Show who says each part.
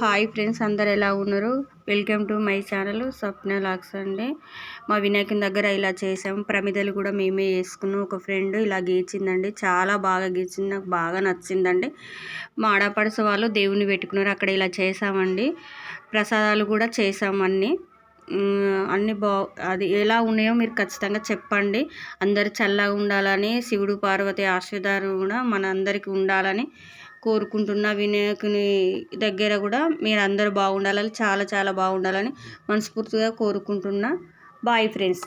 Speaker 1: Hi friends అందరు ఎలా ఉన్నారు? Welcome to my channel Swapna lakhs అండి. మా వినాయకుని దగ్గర ఇలా చేసాము ప్రమిదలు కూడా మేమే వేసుకున్నాం ఒక ఫ్రెండ్ ఇలా గీచిందండి. చాలా బాగా గీచింది. నాకు బాగా నచ్చిందండి. మా ఆడపడుసు వాళ్ళు దేవుని పెట్టుకున్నారు. అక్కడ ఇలా చేసామండి. ప్రసాదాలు కూడా చేసాము అన్నీ. అన్నీ బా అది ఎలా ఉన్నాయో మీరు ఖచ్చితంగా చెప్పండి. అందరు చల్లగా ఉండాలని శివుడు పార్వతి ఆశీర్వాదం కూడా మన అందరికీ ఉండాలని కోరుకుంటున్న వినాయకుని దగ్గర కూడా మీరు అందరూ బాగుండాలని చాలా చాలా బాగుండాలని మనస్ఫూర్తిగా కోరుకుంటున్నా. Bye friends